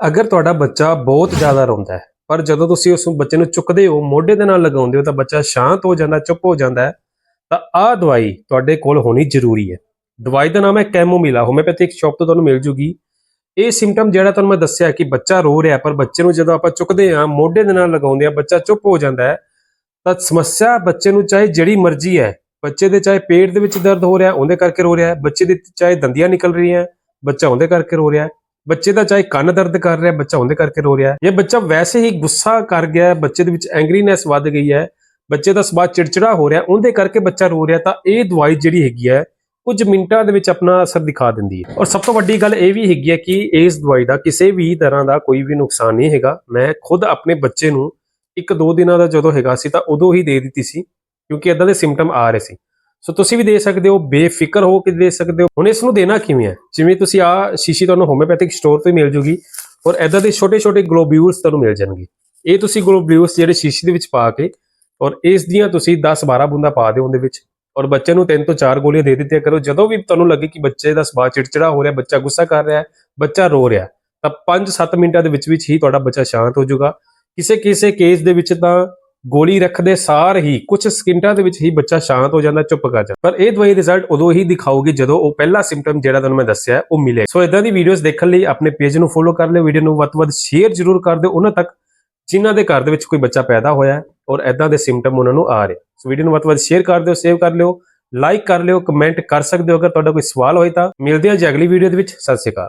ਅਗਰ ਤੁਹਾਡਾ ਬੱਚਾ ਬਹੁਤ ਜ਼ਿਆਦਾ ਰੋਂਦਾ ਹੈ, ਪਰ ਜਦੋਂ ਤੁਸੀਂ ਉਸ ਬੱਚੇ ਨੂੰ ਚੁੱਕਦੇ ਹੋ, ਮੋਢੇ ਦੇ ਨਾਲ ਲਗਾਉਂਦੇ ਹੋ, ਤਾਂ ਬੱਚਾ ਸ਼ਾਂਤ ਹੋ ਜਾਂਦਾ, ਚੁੱਪ ਹੋ ਜਾਂਦਾ ਤਾਂ ਆਹ ਦਵਾਈ ਤੁਹਾਡੇ ਕੋਲ ਹੋਣੀ ਜ਼ਰੂਰੀ ਹੈ। ਦਵਾਈ ਦਾ ਨਾਮ ਹੈ ਕੈਮੋਮੀਲਾ। ਹੋਮਿਓਪੈਥਿਕ ਸ਼ਾਪ ਤੋਂ ਤੁਹਾਨੂੰ ਮਿਲ ਜੂਗੀ। ਇਹ ਸਿੰਪਟਮ ਜਿਹੜਾ ਤੁਹਾਨੂੰ ਮੈਂ ਦੱਸਿਆ ਕਿ ਬੱਚਾ ਰੋ ਰਿਹਾ ਪਰ ਬੱਚੇ ਨੂੰ ਜਦੋਂ ਆਪਾਂ ਚੁੱਕਦੇ ਹਾਂ, ਮੋਢੇ ਦੇ ਨਾਲ ਲਗਾਉਂਦੇ ਹਾਂ, ਬੱਚਾ ਚੁੱਪ ਹੋ ਜਾਂਦਾ ਹੈ, ਤਾਂ ਸਮੱਸਿਆ ਬੱਚੇ ਨੂੰ ਚਾਹੇ ਜਿਹੜੀ ਮਰਜ਼ੀ ਹੈ, ਬੱਚੇ ਦੇ ਚਾਹੇ ਪੇਟ ਦੇ ਵਿੱਚ ਦਰਦ ਹੋ ਰਿਹਾ, ਉਹਦੇ ਕਰਕੇ ਰੋ ਰਿਹਾ ਬੱਚੇ ਦੇ ਚਾਹੇ ਦੰਦੀਆਂ ਨਿਕਲ ਰਹੀਆਂ, ਬੱਚਾ ਉਹਦੇ ਕਰਕੇ ਰੋ ਰਿਹਾ ਬੱਚੇ ਦਾ ਚਾਹੇ ਕੰਨ ਦਰਦ ਕਰ ਰਿਹਾ, ਬੱਚਾ ਉਹਦੇ ਕਰਕੇ ਰੋ ਰਿਹਾ ਹੈ। ਇਹ ਬੱਚਾ ਵੈਸੇ ਹੀ ਗੁੱਸਾ ਕਰ ਗਿਆ ਹੈ, ਬੱਚੇ ਦੇ ਵਿੱਚ ਐਂਗਰੀਨੈਸ ਵੱਧ ਗਈ ਹੈ, ਬੱਚੇ ਦਾ ਸੁਭਾਅ ਚਿੜਚਿੜਾ ਹੋ ਰਿਹਾ, ਉਹਦੇ ਕਰਕੇ ਬੱਚਾ ਰੋ ਰਿਹਾ ਤਾਂ ਇਹ ਦਵਾਈ ਜਿਹੜੀ ਹੈਗੀ ਹੈ, ਕੁਝ ਮਿੰਟਾਂ ਦੇ ਵਿੱਚ ਆਪਣਾ ਅਸਰ ਦਿਖਾ ਦਿੰਦੀ ਹੈ। ਔਰ ਸਭ ਤੋਂ ਵੱਡੀ ਗੱਲ ਇਹ ਵੀ ਹੈਗੀ ਹੈ ਕਿ ਇਸ ਦਵਾਈ ਦਾ ਕਿਸੇ ਵੀ ਤਰ੍ਹਾਂ ਦਾ ਕੋਈ ਵੀ ਨੁਕਸਾਨ ਨਹੀਂ ਹੈਗਾ। ਮੈਂ ਖੁਦ ਆਪਣੇ ਬੱਚੇ ਨੂੰ ਇੱਕ ਦੋ ਦਿਨਾਂ ਦਾ ਜਦੋਂ ਹੈਗਾ ਸੀ ਤਾਂ ਉਦੋਂ ਹੀ ਦੇ ਦਿੱਤੀ ਸੀ, ਕਿਉਂਕਿ ਇਦਾਂ ਦੇ ਸਿੰਪਟਮ ਆ ਰਹੇ ਸੀ। ਸੋ ਤੁਸੀਂ ਵੀ ਦੇ ਸਕਦੇ ਹੋ, ਬੇਫਿਕਰ ਹੋ ਕੇ ਦੇ ਸਕਦੇ ਹੋ। ਹੁਣ ਇਸ ਨੂੰ ਦੇਣਾ ਕਿਵੇਂ ਹੈ? ਜਿਵੇਂ ਤੁਸੀਂ ਆ ਸ਼ੀਸ਼ੀ ਤੁਹਾਨੂੰ ਹੋਮਿਓਪੈਥਿਕ ਸਟੋਰ ਤੋਂ ਮਿਲ ਜੂਗੀ ਔਰ ਇਦਾਂ ਦੇ ਛੋਟੇ ਛੋਟੇ ਗਲੋਬਿਊਲਸ ਤੁਹਾਨੂੰ ਮਿਲ ਜਾਣਗੇ। ਇਹ ਤੁਸੀਂ ਗਲੋਬਿਊਲਸ ਜਿਹੜੇ ਸ਼ੀਸ਼ੀ ਦੇ ਵਿੱਚ ਪਾ ਕੇ ਔਰ ਇਸ ਦੀਆਂ ਤੁਸੀਂ 10 12 ਬੂੰਦਾ ਪਾ ਦਿਓ ਉਹਦੇ ਵਿੱਚ ਔਰ ਬੱਚੇ ਨੂੰ 3 ਤੋਂ 4 ਗੋਲੀਆਂ ਦੇ ਦਿੱਤੀਆਂ ਕਰੋ। ਜਦੋਂ ਵੀ ਤੁਹਾਨੂੰ ਲੱਗੇ ਕਿ ਬੱਚੇ ਦਾ ਸੁਭਾਅ ਚਿੜਚਿੜਾ ਹੋ ਰਿਹਾ, ਬੱਚਾ ਗੁੱਸਾ ਕਰ ਰਿਹਾ ਹੈ ਬੱਚਾ ਰੋ ਰਿਹਾ, ਤਾਂ 5-7 ਮਿੰਟਾਂ ਦੇ ਵਿੱਚ ਵਿੱਚ ਹੀ ਤੁਹਾਡਾ ਬੱਚਾ ਸ਼ਾਂਤ ਹੋ ਜਾਊਗਾ। ਕਿਸੇ ਕਿਸੇ ਕੇਸ ਦੇ ਵਿੱਚ ਤਾਂ ਗੋਲੀ ਰੱਖਦੇ ਸਾਰ ਹੀ ਕੁਝ ਸਕਿੰਟਾਂ ਦੇ ਵਿੱਚ ਹੀ ਬੱਚਾ ਸ਼ਾਂਤ ਹੋ ਜਾਂਦਾ, ਚੁੱਪ ਕਰ ਜਾਂਦਾ। ਪਰ ਇਹ ਦਵਾਈ ਰਿਜ਼ਲਟ ਉਦੋਂ ਹੀ ਦਿਖਾਊਗੀ ਜਦੋਂ ਉਹ ਪਹਿਲਾ ਸਿੰਪਟਮ ਜਿਹੜਾ ਤੁਹਾਨੂੰ ਮੈਂ ਦੱਸਿਆ, ਉਹ ਮਿਲੇ। ਸੋ ਇਦਾਂ ਦੀ ਵੀਡੀਓਜ਼ ਦੇਖਣ ਲਈ ਆਪਣੇ ਪੇਜ ਨੂੰ ਫੋਲੋ ਕਰ ਲਿਓ ਵੀਡੀਓ ਨੂੰ ਵੱਧ ਤੋਂ ਵੱਧ ਸ਼ੇਅਰ ਜ਼ਰੂਰ ਕਰ ਦਿਓ। ਉਹਨਾਂ ਤੱਕ ਜਿਨ੍ਹਾਂ ਦੇ ਘਰ ਦੇ ਵਿੱਚ ਕੋਈ ਬੱਚਾ ਪੈਦਾ ਹੋਇਆ ਔਰ ਇਦਾਂ ਦੇ ਸਿੰਪਟਮ ਉਹਨਾਂ ਨੂੰ ਆ ਰਹੇ। ਸੋ ਵੀਡੀਓ ਨੂੰ ਵੱਧ ਵੱਧ ਸ਼ੇਅਰ ਕਰ ਦਿਓ ਸੇਵ ਕਰ ਲਿਓ ਲਾਈਕ ਕਰ ਲਿਓ ਕਮੈਂਟ ਕਰ ਸਕਦੇ ਹੋ ਅਗਰ ਤੁਹਾਡਾ ਕੋਈ ਸਵਾਲ ਹੋਏ ਤਾਂ। ਮਿਲਦੇ ਹਾਂ ਜੀ ਅਗਲੀ ਵੀਡੀਓ ਦੇ ਵਿੱਚ। ਸਤਿ ਸ਼੍ਰੀ ਅਕਾਲ।